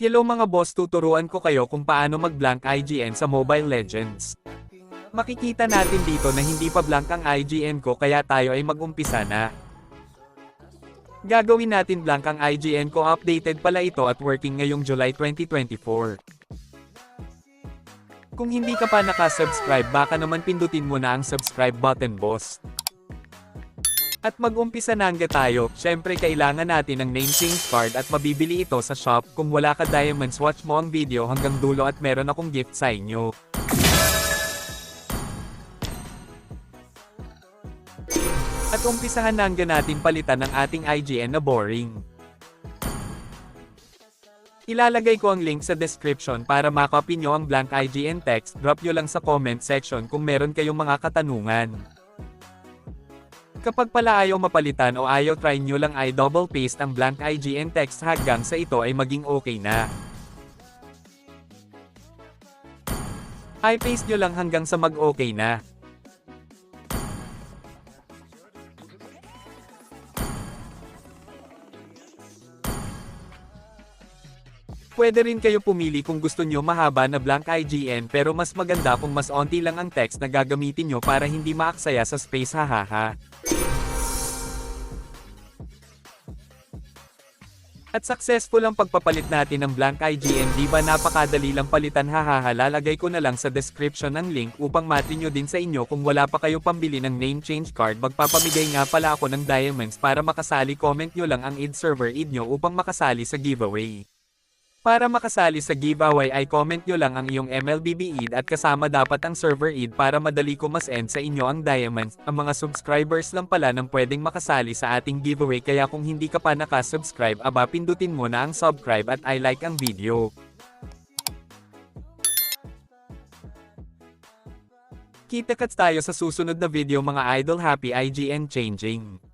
Hello mga boss tuturuan ko kayo kung paano mag-blank IGN sa Mobile Legends. Makikita natin dito na hindi pa blank ang IGN ko kaya tayo ay mag-umpisa na. Gagawin natin blank ang IGN ko updated pala ito at working ngayong July 2024. Kung hindi ka pa nakasubscribe baka naman pindutin mo na ang subscribe button boss. At mag-umpisa na nga tayo, syempre kailangan natin ng name change card at mabibili ito sa shop. Kung wala ka diamonds watch mo ang video hanggang dulo at meron akong gift sa inyo. At umpisahan na nga natin palitan ng ating IGN na boring. Ilalagay ko ang link sa description para makopy nyo ang blank IGN text, drop nyo lang sa comment section kung meron kayong mga katanungan. Kapag pala ayaw mapalitan o ayaw try nyo lang ay double paste ang blank IGN text hanggang sa ito ay maging okay na. I paste nyo lang hanggang sa mag-okay na. Pwede rin kayo pumili kung gusto nyo mahaba na blank IGN pero mas maganda kung mas onti lang ang text na gagamitin nyo para hindi maaksaya sa space hahaha. At successful ang pagpapalit natin ng blank IGN di ba napakadali lang palitan hahaha lalagay ko na lang sa description ng link upang mati nyo din sa inyo kung wala pa kayo pambili ng name change card magpapamigay nga pala ako ng diamonds para makasali comment nyo lang ang id server id nyo upang makasali sa giveaway. Para makasali sa giveaway ay comment nyo lang ang iyong MLBB ID at kasama dapat ang server ID para madali ko mas end sa inyo ang diamonds. Ang mga subscribers lang pala nang pwedeng makasali sa ating giveaway kaya kung hindi ka pa nakasubscribe aba pindutin mo na ang subscribe at I like ang video. Kita-kits tayo sa susunod na video mga idol happy IGN changing.